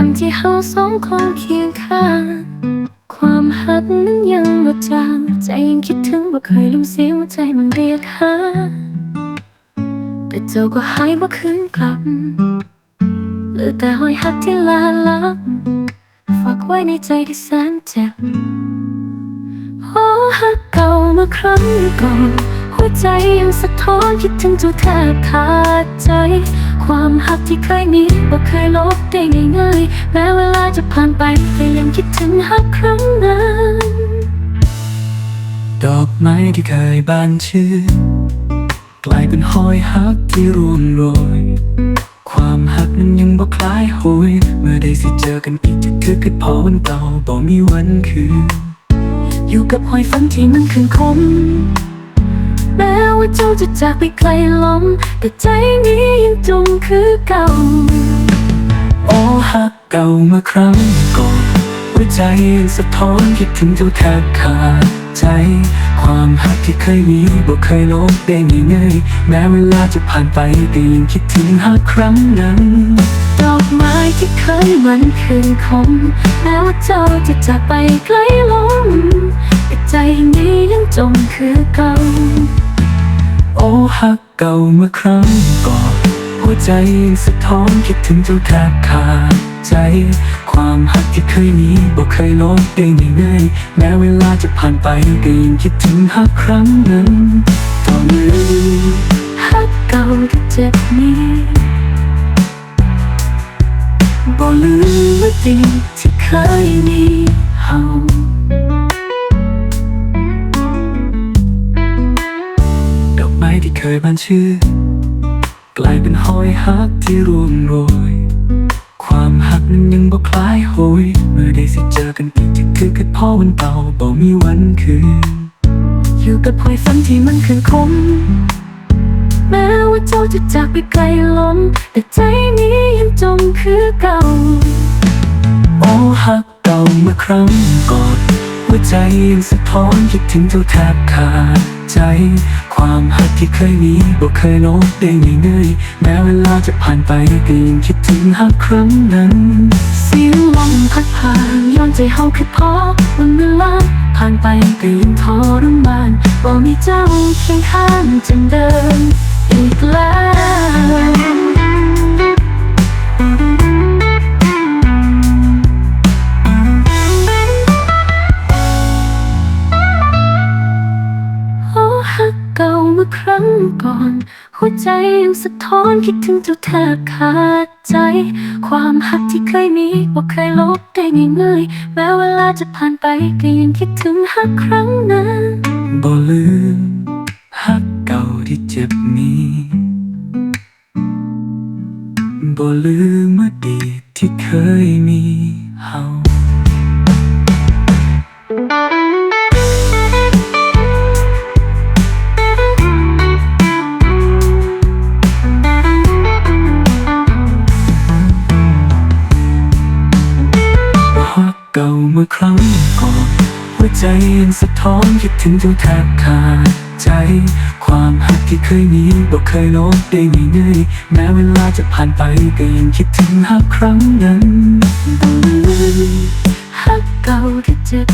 วันที่เฮาสองคนเคียงข้าง ความหักนั้นยังบ่จางใจยังคิดถึงบ่เคยลืมเสียงใจมันเรียกหาแต่เจ้าก็หายบ่คืนกลับเหลือแต่หอยหักที่ลาลับฝากไว้ในใจที่แสนเจ็บโอ้หักเก่าเมื่อครั้งก่อนหัวใจยังสะท้อนคิดถึงเจ้าแทบขาดใจ ความหักที่เคยมีบ่เคยลบได้ง่ายๆแม้เวลาจะผ่านไปแต่ยังคิดถึงหักครั้งนั้น ดอกไม้ที่เคยบานชื่นกลายเป็นหอยหักที่ร่วงโรยความหักนั้นยังบ่คล้ายโหยเมื่อได้สิเจอกันอีกจะคือคิดพอวันเก่าบ่มีวันคืนอยู่กับหอยฝันที่มันคืนคม ว่าเจ้าจะจากไปไกลลมแต่ใจนี้ยังจมคือเก่าโอ้หักเก่าเมื่อครั้งก่อนหัวใจยังสะท้อนคิดถึงเจ้าแทบขาดใจ ความหักที่เคยมีบ่เคยลบได้ง่ายๆแม้เวลาจะผ่านไปก็ยังคิดถึงหักครั้งนั้นดอกไม้ที่เคยมันคืนคมแม้ว่าเจ้าจะจากไปไกลลมแต่ใจนี้ยังจมคือเก่า โอ้หักเก่าเมื่อครั้งก่อนหัวใจสะท้อนคิดถึงเจ้าแทบขาดใจ ความหักที่เคยมีบ่เคยลบได้ง่ายๆแม้เวลาจะผ่านไปก็ยังคิดถึงหักครั้งนั้นตอนนี้ฮักเก่าที่เจ็บนี้บ่ลืมว่าดีที่เคยมีเฮา ที่เคยบานชื่นกลายเป็นหอยหักที่ร่วงโรย ความหักนั้นยังบ่คล้ายโหย เมื่อได้สิเจอกันอีกจะคือคิดพอวันเก่าบ่มีวันคืน อยู่กับหอยฝันที่มันคืนคม แม้ว่าเจ้าจะจากไปไกลลมแต่ใจนี้ยังจมคือเก่า โอ้หักเก่าเมื่อครั้งก่อน หัวใจยังสะท้อนคิดถึงเจ้าแทบขาดใจ ความหักที่เคยมีบ่เคยลบได้ง่ายๆแม้เวลาจะผ่านไปก็ยังคิดถึงหักครั้งนั้น เสียงลมพัดผ่านย้อนใจเฮาคือพอวันเวลาผ่านไปก็ยังทรมานบ่มีเจ้าเคียงข้างจังเดิมอีกแล้ว มื่อครั้งก่อน หัวใจยังสะท้อนคิดถึงเจ้าแทบขาดใจ ความหักที่เคยมีบ่เคยลบได้ง่ายๆแม้เวลาจะผ่านไปก็ยังคิดถึงหักครั้งนั้นบ่ลืมหักเก่าที่เจ็บนี้บ่ลืมอดีที่เคยมีเฮา กเก่าเมื่อครั้งก่อนหัวใจยังสะท้อนคิดถึงเจ้าแทบขาดใจ ความหักที่เคยมีบ่เคยลบได้ง่ายแม้เวลาจะผ่านไปก็ยังคิดถึงหักครั้งนั้นบ่ลืมหักเก่าที่เจ็บ